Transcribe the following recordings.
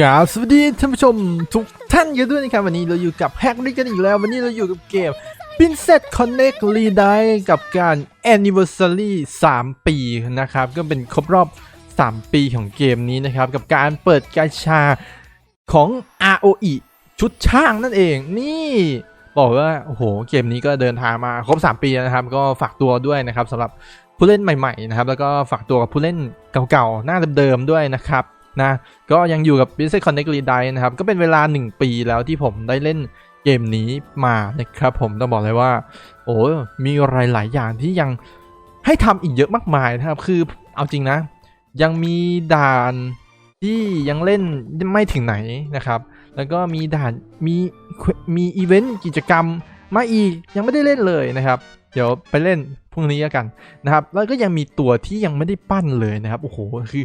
ครับสวัสดีท่านผู้ชมทุกท่านกันด้วยนะครับวันนี้เราอยู่กับแฮกนี่กันอีกแล้ว วันนี้เราอยู่กับเกม Princess Connect r e d i กับการ Anniversary 3 ปีนะครับ ก็เป็นครบรอบ 3 ปีของเกมนี้นะครับ กับการเปิดกาชาของ ROE ชุดช่างนั่นเองนี่บอกว่าโอ้โหเกมนี้ก็เดินทางมาครบ 3 ปีนะครับ ก็ฝากตัวด้วยนะครับสำหรับผู้เล่นใหม่ๆนะครับแล้วก็ฝากตัวกับผู้เล่นเก่าๆหน้าเดิมๆด้วยนะครับ นะก็ยังอยู่กับ Business Connect r e d i นะครับ ก็เป็นเวลา 1 ปีแล้วที่ผมได้เล่นเกมนี้มานะครับผมต้องบอกเลยว่า โอ้มีอะไรหลายอย่างที่ยังให้ทำอีกเยอะมากมายนะครับ คือเอาจริงนะ ยังมีด่านที่ยังเล่นไม่ถึงไหนนะครับ แล้วก็มีด่านมีมีอีเวนต์กิจกรรมมาอีกยังไม่ได้เล่นเลยนะครับ เดี๋ยวไปเล่นพรุ่งนี้กันนะครับ แล้วก็ยังมีตัวที่ยังไม่ได้ปั้นเลยนะครับ โอ้โห คือ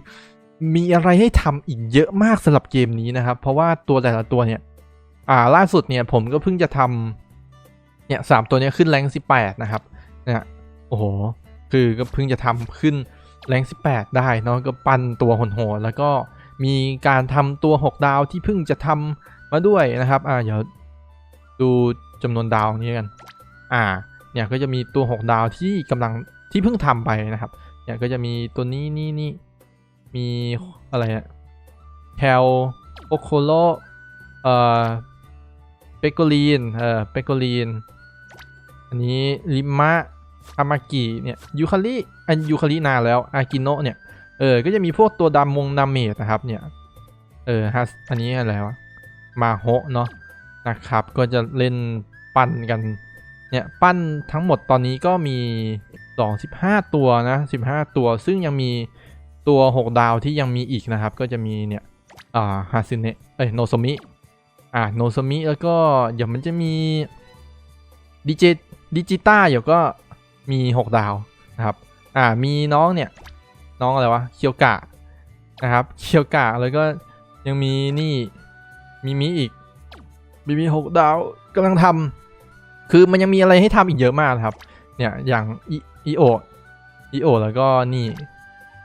มีอะไรให้ทำอีกเยอะมากสำหรับเกมนี้นะครับ เพราะว่าตัวแต่ละตัวเนี่ย อ่าล่าสุดเนี่ยผมก็เพิ่งจะทำเนี่ยสามตัวเนี้ยขึ้นแรงสิบแปดนะครับเนี่ยโอ้โห คือก็เพิ่งจะทำขึ้นแรงสิบแปดได้เนาะก็ปั้นตัวโหดๆแล้วก็มีการทำตัว6ดาวที่เพิ่งจะทำมาด้วยนะครับ อ่าเดี๋ยวดูจำนวนดาวนี้กัน อ่า เนี่ยก็จะมีตัว6ดาวที่กำลังที่เพิ่งทำไปนะครับ เนี่ยก็จะมีตัวนี้นี่นี่ มีอะไรอะแคลโอโคโลเอ่อเปโกลีนเอ่อเปโกลีน อันนี้ริมะอามากิเนี่ยยูคาริอันยูคารินานแล้วอากิโนะเนี่ยเออ ก็จะมีพวกตัวดำมงดาเมจนะครับเนี่ย เออฮัสอันนี้อะไรวะ มาโฮเนาะนะครับ ก็จะเล่นปั้นกัน เนี่ย ปั้นทั้งหมดตอนนี้ก็มี 2 15 ตัวนะ 15 ตัว ซึ่งยังมี ตัว 6 ดาวที่ยังมีอีกนะครับ ก็จะมีเนี่ยอ่าฮาซึเนะเอ้ยโนซมิอ่าโนซมิแล้วก็เดี๋ยวมันจะมีดิจิดิจิต้าเดี๋ยวก็มี 6 ดาวนะครับอ่ามีน้องเนี่ยน้องอะไรวะเคียวกะนะครับเคียวกะแล้วก็ยังมีนี่มีมีอีกมีมีหกดาวกำลังทำคือมันยังมีอะไรให้ทำอีกเยอะมากนะครับ เนี่ยอย่างอีโออีโอแล้วก็นี่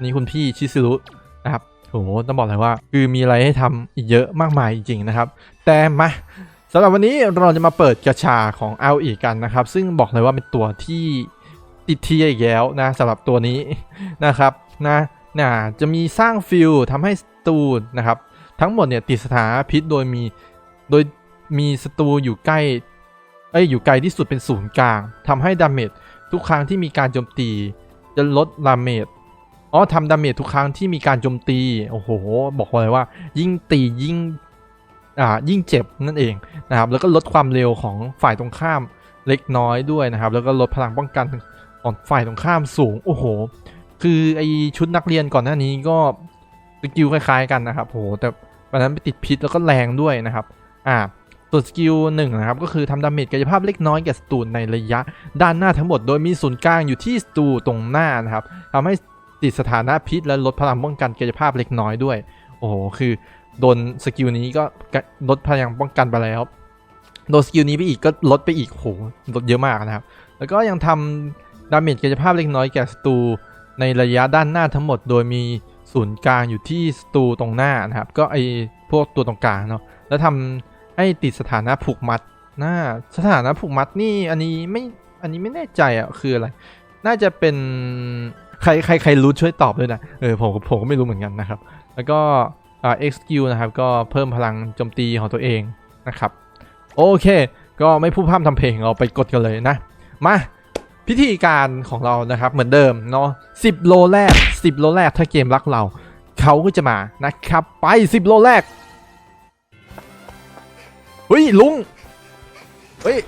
นี่คุณพี่ชิซุรุนะครับโหต้องบอกเลยว่า คือมีอะไรให้ทำอีกเยอะมากมายจริงๆนะครับ แต่มาสำหรับวันนี้เราจะมาเปิดกระชาของเอาอีกกันนะครับ ซึ่งบอกเลยว่าเป็นตัวที่ติดทีอีกแล้วนะสำหรับตัวนี้นะครับนะนะจะมีสร้างฟิลทำให้สตูนะครับ ทั้งหมดเนี่ยติดสถานพิษโดยมีโดยมีศัตรูอยู่ใกล้เอ้ยอยู่ไกลที่สุดเป็นศูนย์กลางทำให้ดาเมจทุกครั้งที่มีการโจมตี จะลดดาเมจ อ๋อทำดาเมจทุกครั้งที่มีการโจมตี โอ้โห บอกเลยว่า ยิ่งตียิ่ง อ่า ยิ่งเจ็บนั่นเองนะครับ แล้วก็ลดความเร็วของฝ่ายตรงข้ามเล็กน้อยด้วยนะครับ แล้วก็ลดพลังป้องกันของฝ่ายตรงข้ามสูง โอ้โห คือไอชุดนักเรียนก่อนหน้านี้ก็สกิลคล้ายๆกันนะครับโห แต่วันนั้นไปติดพิษแล้วก็แรงด้วยนะครับ อ่าส่วนสกิลหนึ่งนะครับ ก็คือทำดาเมจกายภาพเล็กน้อยแก่ศัตรูในระยะ ด้านหน้าทั้งหมดโดยมีศูนย์กลางอยู่ที่ศัตรูตรงหน้านะครับทำให้ ติดสถานะพิษและลดพลังป้องกันกายภาพเล็กน้อยด้วย โอ้โห คือโดนสกิลนี้ก็ลดพลังป้องกันไปแล้ว โดนสกิลนี้ไปอีกก็ลดไปอีกโหลดเยอะมากนะครับ แล้วก็ยังทำดาเมจกายภาพเล็กน้อยแก่ศัตรูในระยะด้านหน้าทั้งหมด โดยมีศูนย์กลางอยู่ที่ศัตรูตรงหน้านะครับ ก็ไอพวกตัวตรงกลางเนาะ แล้วทำให้ติดสถานะผูกมัดหน้าสถานะผูกมัดนี่อันนี้ไม่ อันนี้ไม่แน่ใจอะคืออะไร น่าจะเป็น ใครใครใครรู้ช่วยตอบด้วยนะ เออผมผมก็ไม่รู้เหมือนกันนะครับ แล้วก็อ่า XQ นะครับก็เพิ่มพลังโจมตีของตัวเองนะครับ โอเค ก็ไม่พูดพร่ำทำเพลงเราไปกดกันเลยนะ มาพิธีการของเรานะครับเหมือนเดิมเนาะ10โลแรก10โลแรกถ้าเกมรักเราเขาก็จะมานะครับ ไป10โลแรกเฮ้ยลุงเฮ้ย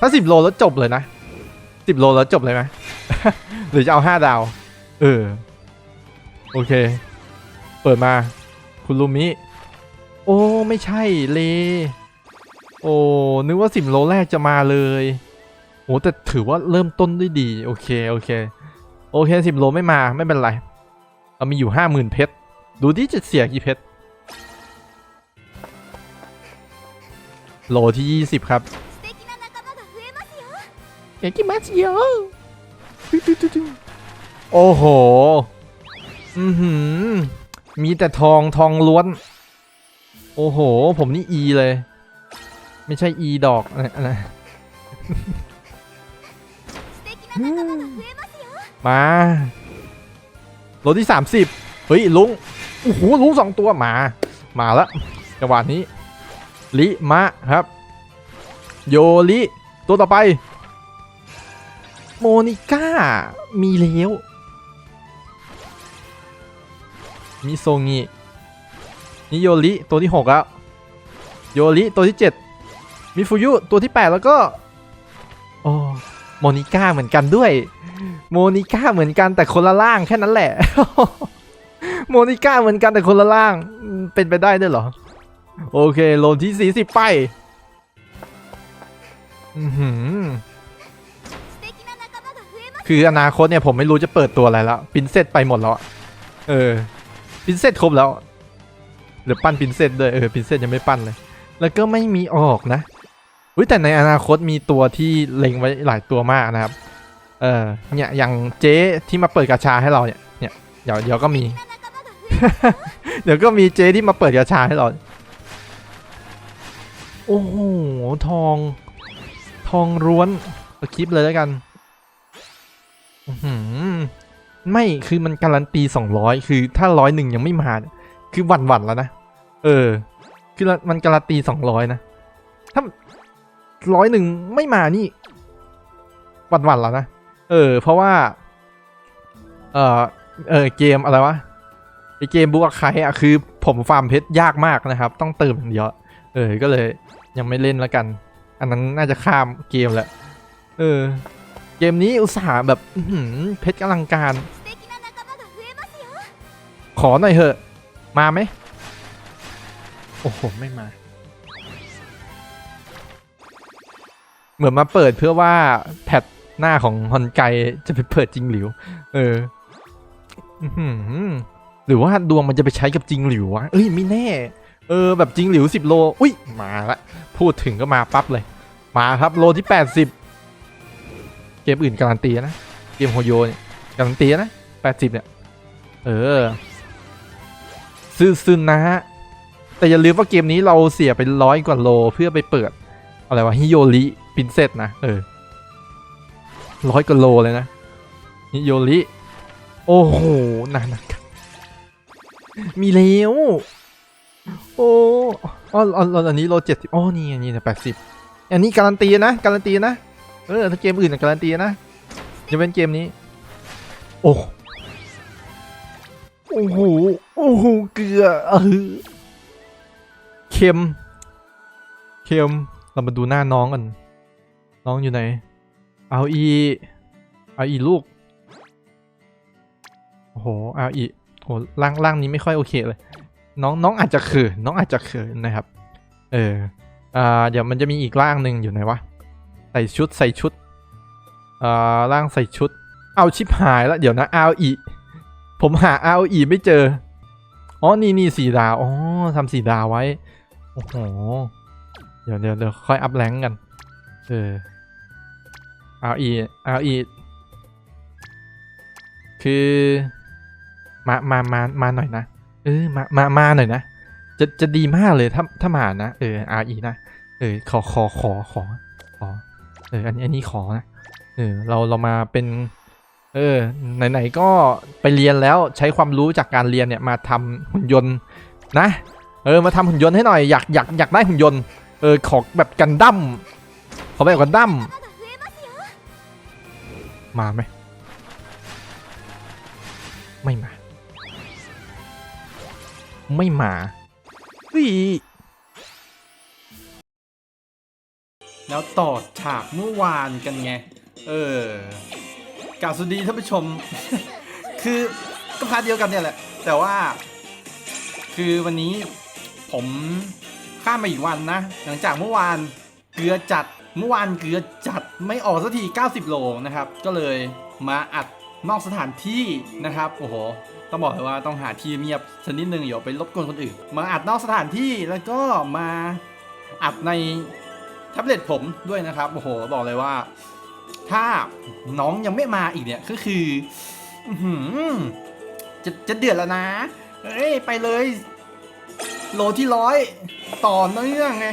ถ้า10โลแล้วจบเลยนะ10โลแล้วจบเลยไหม หรือจะเอาห้าดาว เออ โอเค เปิดมา คุณลูมิ โอ้ ไม่ใช่เล โอ้ นึกว่าสิบโลแรกจะมาเลยโอ้แต่ถือว่าเริ่มต้นด้ดี โอเค โอเค โอเคสิบโลไม่มาไม่เป็นไร เรามีอยู่ห้าหมื่นเพชร ดูดิจะเสียกี่เพชร โลที่ยี่สิบครับเก่งมากเชีย โอ้โหอหือ มีแต่ทองทองล้วน โอ้โห ผมนี่อีเลย ไม่ใช่อีดอกอะไรมาโลที่ 30 เฮ้ย ลุง โอ้โห ลุงสองตัว มา มาแล้วจังหวะนี้ ลิมะครับ โยลิ ตัวต่อไป โมนิก้า มีเลี้ยวมิโซงินี่โยริตัวที่ 6 แล้ว โยริตัวที่ 7 มิฟูยุตัวที่ 8 แล้วก็ โอ้โมนิก้าเหมือนกันด้วย โมนิก้าเหมือนกันแต่คนละล่างแค่นั้นแหละ โมนิก้าเหมือนกันแต่คนละล่าง เป็นไปได้ด้วยเหรอ โอเค โลนที่ 40 ไป อือหือ คืออนาคตเนี่ยผมไม่รู้จะเปิดตัวอะไรแล้วปินเซตไปหมดแล้วเออปินเซตครบแล้วเดี๋ยวปั้นปินเซตด้วยเออปินเซตยังไม่ปั้นเลย แล้วก็ไม่มีออกนะอุ้ยแต่ในอนาคตมีตัวที่เล็งไว้หลายตัวมากนะครับ เออเนี่ยอย่างเจ๊ที่มาเปิดกระชาให้เราเนี่ยเดี๋ยวเดี๋ยวก็มี เดี๋ยวก็มีเจ๊ที่มาเปิดกระชาให้เรา โอ้โหทอง ทองร้วนสคลิปเลยแล้วกัน ไม่คือมันการันตี200คือถ้าร้อยหนึ่งยังไม่มา คือหวั่นหวั่นแล้วนะ เออ คือมันการันตี200นะ ถ้าร้อยหนึ่งไม่มานี่หวั่นหวั่นแล้วนะ เออ เพราะว่า เออเออเกมอะไรวะไอเกมบุกไคอะคือ ผมฟาร์มเพชรยากมากนะครับ ต้องเติมอย่างเดียวเออ ก็เลยยังไม่เล่นแล้วกัน อันนั้นน่าจะข้ามเกมแหละเออ เกมนี้อุตสาห์แบบเพชรกำลังการ ขอหน่อยเหอะ มาไหม โอ้โห ไม่มา เหมือนมาเปิดเพื่อว่าแพทหน้าของฮอนไกจะไปเปิดจริงหรือเออหรือว่าดวงมันจะไปใช้กับจริงหรือวะ เอ้ยไม่แน่ เออ แบบจริงหรือสิบโล อุ้ยมาละ พูดถึงก็มาปั๊บเลย มาครับโลที่แปดสิบ เกมอื่นการันตีนะ เกมโฮโยเนี่ยการันตีนะ80เนี่ย เออซึซึนนะฮะ แต่อย่าลืมว่าเกมนี้เราเสียไปร้อยกว่าโลเพื่อไปเปิด อะไรวะฮิโยริปินเซตนะ เออร้อยกว่าโลเลยนะฮิโยริ โอ้โหนานนะมีแล้วโอ้อ๋อนอันนี้โลเจ็ดสิบอ๋อนี่ไงนี่นะแปดสิบอันนี้การันตีนะ การันตีนะ เออถ้าเกมอื่นนะการันตีนะจะเป็นเกมนี้ โอ้โอ้โหโอ้โหเกลือเออเค็มเค็มเรามาดูหน้าน้องกัน น้องอยู่ไหน เอาอีเอาอีลูกโอ้โหเอาอีโหร่างร่างนี้ไม่ค่อยโอเคเลย น้องน้องอาจจะเขินน้องอาจจะเขินนะครับ เอออ่าเดี๋ยวมันจะมีอีกร่างหนึ่งอยู่ไหนวะ ใส่ชุดใส่ชุดอ่าร่างใส่ชุด เอาชิบหายแล้วเดี๋ยวนะเอาอีผมหา ROE ไม่เจอ อ๋อ นี่นี่สี่ดาว อ๋อทำสี่ดาวไว้ โอ้โห เดี๋ยวเดี๋ยวเดี๋ยวค่อยอัพแรงกัน เออ ROE ROE คือมามามามาหน่อยนะ เออ มา มา มาหน่อยนะ จะ จะดีมากเลยถ้า ถ้ามานะ เออ RE นะ เออ ขอ ขอ ขอ ขอ ขอ เอออันนี้อันนี้ขอนะเออเราเรามาเป็นเออไหนๆก็ไปเรียนแล้วใช้ความรู้จากการเรียนเนี่ยมาทำหุ่นยนต์นะเออมาทำหุ่นยนต์ให้หน่อยอยากอยากอยากได้หุ่นยนต์เออขอแบบกันดั้มขอแบบกันดั้มมาไหมไม่มา ไม่มาเฮ้ แล้วต่อฉากเมื่อวานกันไง เออกล่าวสวัสดีท่านผู้ชม คือก็พาร์ทเดียวกันเนี่ยแหละ แต่ว่า คือวันนี้ผมข้ามมาอีกวันนะ หลังจากเมื่อวานเกลือจัด เมื่อวานเกลือจัดไม่ออกสักที 90 โลนะครับ ก็เลยมาอัดนอกสถานที่นะครับ โอ้โห ต้องบอกเลยว่าต้องหาที่เงียบสักนิดนึงอย่าไปรบกวนคนอื่น มาอัดนอกสถานที่แล้วก็มาอัดใน แท็บเล็ตผมด้วยนะครับโอ้โหบอกเลยว่า ถ้าน้องยังไม่มาอีกเนี่ยก็คือจะจะเดือดแล้วนะเอ้ยไปเลย โลที่ร้อยต่อเนื่องไง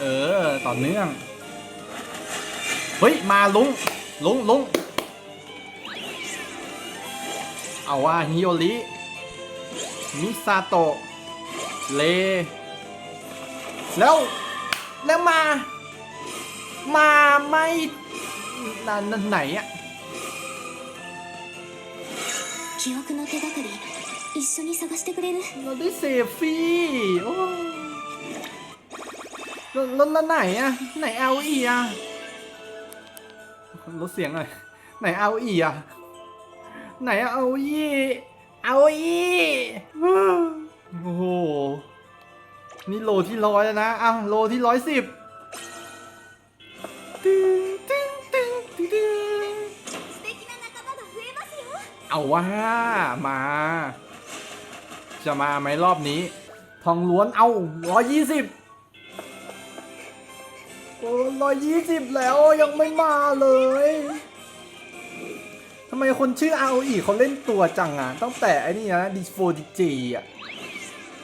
เออต่อเนื่อง เฮ้ย มาลุงลุงลุงเอาว่าฮิโอริมิซาโตะเล แล้วแล้วมา มาไม่นั่นไหนอะเราได้เซฟฟี่โอ้รถรถไหนอะไหนเอาอีอะลดเสียงหน่อยไหนเอาอีอะไหนเอาอีเอาอีโอ้โนี่โลที่ร้อยแล้วนะอ้าโลที่ร้อยสิบตึงตึงตึงตึตึงเอาว่ามา จะมาไหมรอบนี้ ทองล้วนเอาร้อยยี่สิบร้อยยี่สิบแล้วยังไม่มาเลยทำไมคนชื่อ ROE เขาเล่นตัวจังอะตั้งแต่ไอ้นี่นะดิโฟดิจีอะ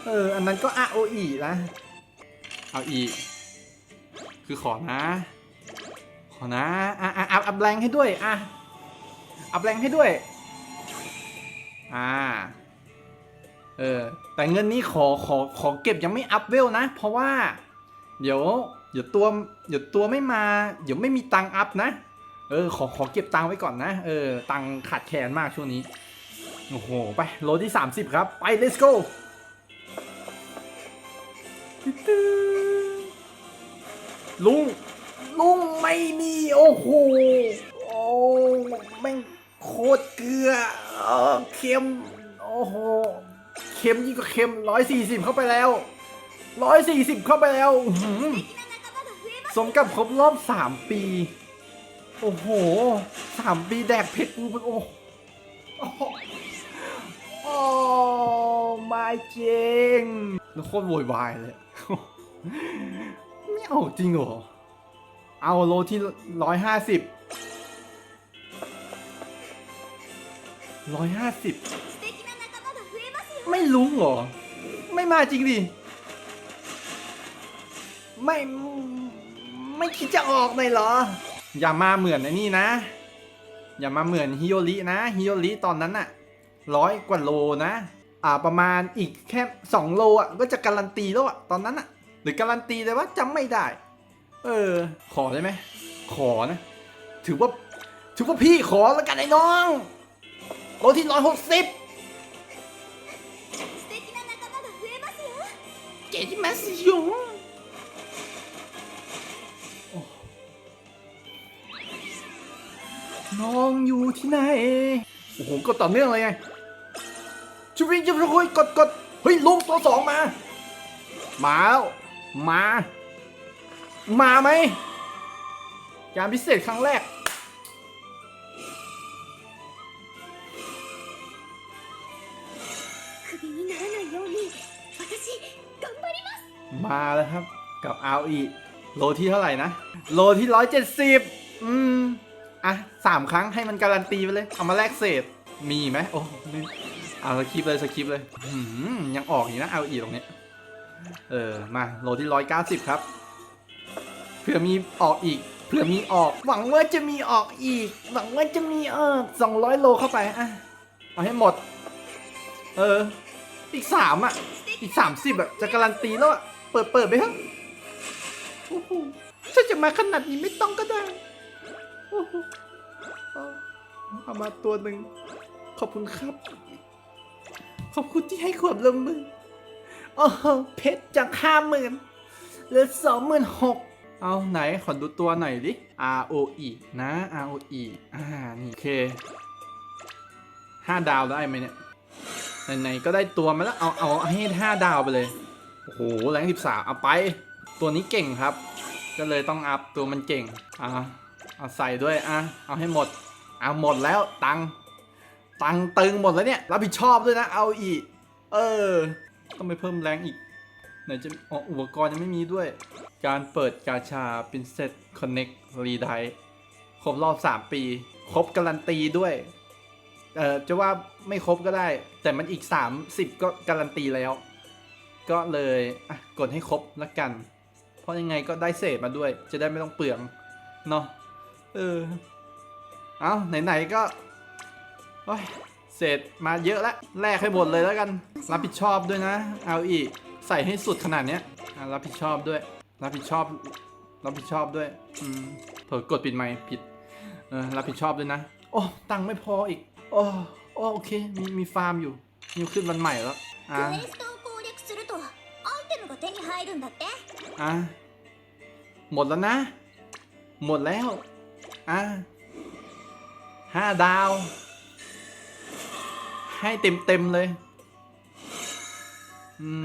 เออ อันนั้นก็ ROE นะ เอาอีก คือขอนะ ขอนะอะอะอัพอัพแรงให้ด้วยอะอัพแรงให้ด้วย อ่า เออ แต่เงินนี้ขอขอขอเก็บยังไม่อัพเวลนะ เพราะว่า เดี๋ยวเดี๋ยวตัวเดี๋ยวตัวไม่มา เดี๋ยวไม่มีตังอัพนะ เออ ขอขอเก็บตังไว้ก่อนนะ เออ ตังขาดแคลนมากช่วงนี้ โอ้โห ไป โลที่ 30 ครับ ไป let's go ลุง ลุงไม่มี โอ้โห โอ้แม่งโคตรเกลือเออเค็ม โอ้โห เค็มยิ่งกว่าเค็มร้อยสี่สิบเข้าไปแล้วร้อยสี่สิบเข้าไปแล้วสมกับครบรอบสามปี โอ้โหสามปีแดกเพชรกูมันโอ้โอ้ไม่จริงแล้วโคตรโวยวายเลย เอาจริงเหรอ เอาโลที่ร้อยห้าสิบร้อยห้าสิบไม่รู้เหรอ ไม่มาจริงดิ ไม่ไม่คิดจะออกเลยเหรอ อย่ามาเหมือนไอ้นี่นะ อย่ามาเหมือนฮิโยรินะฮิโยริตอนนั้นอะร้อยกว่าโลนะ อ่าประมาณอีกแค่สองโลอะก็จะการันตีแล้วอะตอนนั้นอะ รือการันตีเลยว่าจำไม่ได้ เออ ขอได้ไหม ขอนะ ถือว่า ถือว่าพี่ขอแล้วกันไอ้น้องโลที่ร้อยหกสิบเจ๊ที่มาสิยงน้องอยู่ที่ไหน โอ้โหก็ต่อเนื่องเลยไงชูวิทย์จะคุยกดกดเฮ้ยลุงตัวสองมา มาแล้ว มา มาไหมยามพิเศษครั้งแรก มาแล้วครับ กับอาอีโลที่เท่าไหร่นะ โลที่ร้อยเจ็ดสิบอืม อะสามครั้งให้มันการันตีไปเลย เอามาแลกเศษ มีไหมโอ้เอาสคริปเลยสคริปเลยยังออกอยู่นะเอาอีตรงนี้ เออ มาโลที่ร้อยเก้าสิบครับ เผื่อมีออกอีก เผื่อมีออก หวังว่าจะมีออกอีก หวังว่าจะมีเออสองร้อยโลเข้าไป อะ เอาให้หมด เออ อีกสามอะ อีกสามสิบอะ จะการันตีแล้วอะ เปิดเปิดไปครับโอ้โหถ้าจะมาขนาดนี้ไม่ต้องก็ได้โอ้โหเอาเอามาตัวหนึ่ง ขอบคุณครับ ขอบคุณที่ให้ความร่วมมือ โอ้โหเพชรจากห้าหมื่นเหลือสองหมื่นหกเอาไหนขอดูตัวหน่อยดิ R O E นะ R O E อ่า นี่ โอเคห้าดาวได้ไหมเนี่ย ไหนๆก็ได้ตัวมาแล้ว เอา เอาให้ห้าดาวไปเลย โอ้โห แรงสิบสามเอาไป ตัวนี้เก่งครับ ก็เลยต้องอัพตัวมันเก่ง อะเอาใส่ด้วย อะ เอาให้หมด เอาหมดแล้วตังตังตึงหมดแล้วเนี่ย รับผิดชอบด้วยนะ เอาอีก เออ ต้องไปเพิ่มแรงอีก ไหนจะอออุปกรณ์ยังไม่มีด้วย การเปิดกาชา Princess Connect r e d i ครบรอบ 3 ปี ครบการันตีด้วย เออจะว่าไม่ครบก็ได้ แต่มันอีก 30 ก็การันตีแล้ว ก็เลยกดให้ครบละกัน เพราะยังไงก็ได้เศษมาด้วย จะได้ไม่ต้องเปลือง เนาะเออ เอาไหน ๆ ก็โอ้ย เสร็จมาเยอะแล้วแลกให้หมดเลยแล้วกัน รับผิดชอบด้วยนะ เอาอีก ใส่ให้สุดขนาดเนี้ยรับผิดชอบด้วย รับผิดชอบ รับผิดชอบด้วย อืมเผลอกดปิดไมค์ผิดเออรับผิดชอบด้วยนะ โอ้ ตังค์ไม่พออีก โอ้โอโอเค มี มีฟาร์มอยู่มีขึ้นวันใหม่แล้ว อะอะหมดแล้วนะ หมดแล้ว อะห้าดาว ให้เต็มเต็มเลยม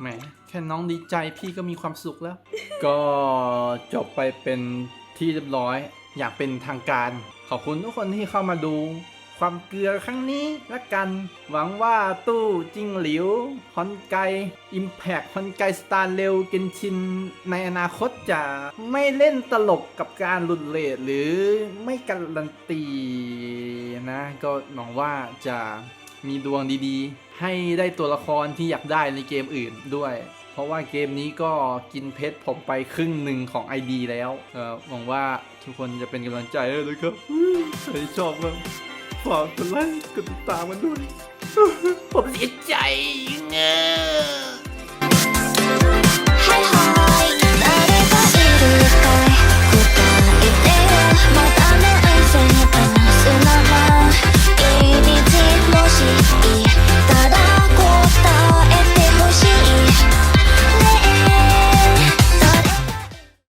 แหมแค่น้องดีใจพี่ก็มีความสุขแล้ว ก็จบไปเป็นที่เรียบร้อย อยากเป็นทางการ ขอบคุณทุกคนที่เข้ามาดู ความเกลือครั้งนี้ละกัน หวังว่าตู้จิงหลิวฮอนไกอิมแพกฮอนไกสตาร์เร็วเกนชิน ในอนาคตจะไม่เล่นตลกกับการหลุดเลทหรือไม่การันตีนะ ก็หวังว่าจะมีดวงดีๆ ให้ได้ตัวละครที่อยากได้ในเกมอื่นด้วย เพราะว่าเกมนี้ก็กินเพชรผมไปครึ่งหนึ่งของ ID แล้วเออหวังว่าทุกคนจะเป็นกำลังใจเลยครับใครชอบก็ ฝากกดไลค์กดติดตามมันด้วย ผมเสียใจเงอ